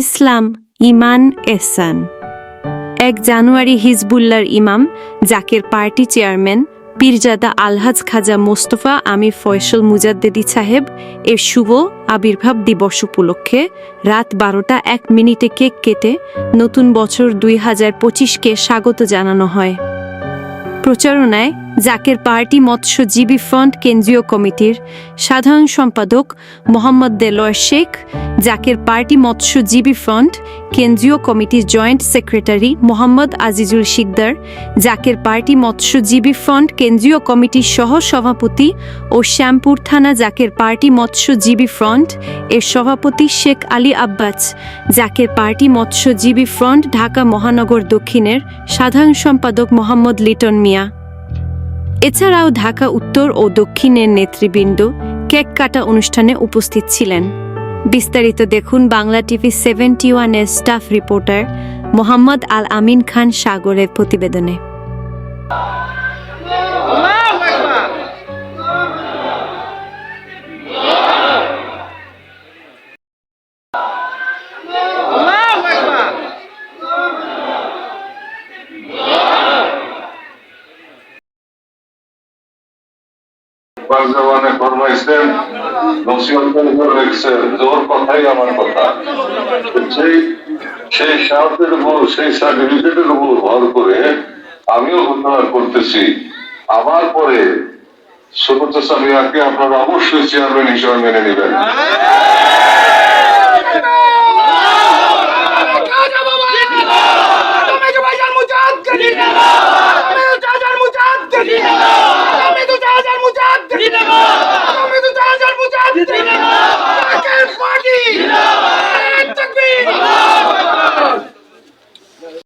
ইসলাম ইমান এহসান। এক জানুয়ারি হিজবুল্লার ইমাম, জাকের পার্টি চেয়ারম্যান, পীরজাদা আলহাজ খাজা মোস্তফা আমির ফয়সল মুজাদ্দেদি সাহেব এর শুভ আবির্ভাব দিবস উপলক্ষে রাত বারোটা এক মিনিটে কেক কেটে নতুন বছর দুই হাজার পঁচিশকে স্বাগত জানানো হয়। প্রচারণায় জাকের পার্টি মৎস্যজীবী ফ্রন্ট কেন্দ্রীয় কমিটির সাধারণ সম্পাদক মোহাম্মদ দেলয় শেখ জাকের পার্টি মৎস্যজীবী ফ্রন্ট কেন্দ্রীয় কমিটির joint secretary Mohammad Azizul Sikder Zaker party মৎস্যজীবী ফ্রন্ট কেন্দ্রীয় কমিটির সহ সভাপতি ও শ্যামপুর থানা জাকের পার্টি মৎস্যজীবী ফ্রন্ট এর সভাপতি শেখ আলী আব্বাস জাকের পার্টি মৎস্যজীবী ফ্রন্ট ঢাকা মহানগর দক্ষিণের সাধারণ সম্পাদক মোহাম্মদ লিটন মিয়া। এছাড়াও ঢাকা উত্তর ও দক্ষিণের নেতৃবৃন্দ কেক কাটা অনুষ্ঠানে উপস্থিত ছিলেন। বিস্তারিত দেখুন বাংলা টিভি সেভেন্টি ওয়ানের স্টাফ রিপোর্টার মোহাম্মদ আল আমিন খান সাগরের প্রতিবেদনে। জবানে ফরমাইছেন, নসিহত করে রেখেছেন জোর কথাই আমার কথা। সেই সেই সাহসের উপর, সেই সার্টিফিকেটের উপর ভর করে আমিও ঘোষণা করতেছি। আমার পরে সুব্রত সামিয়াকে আপনারা অবশ্যই চেয়ারম্যান হিসেবে মেনে নেবেন।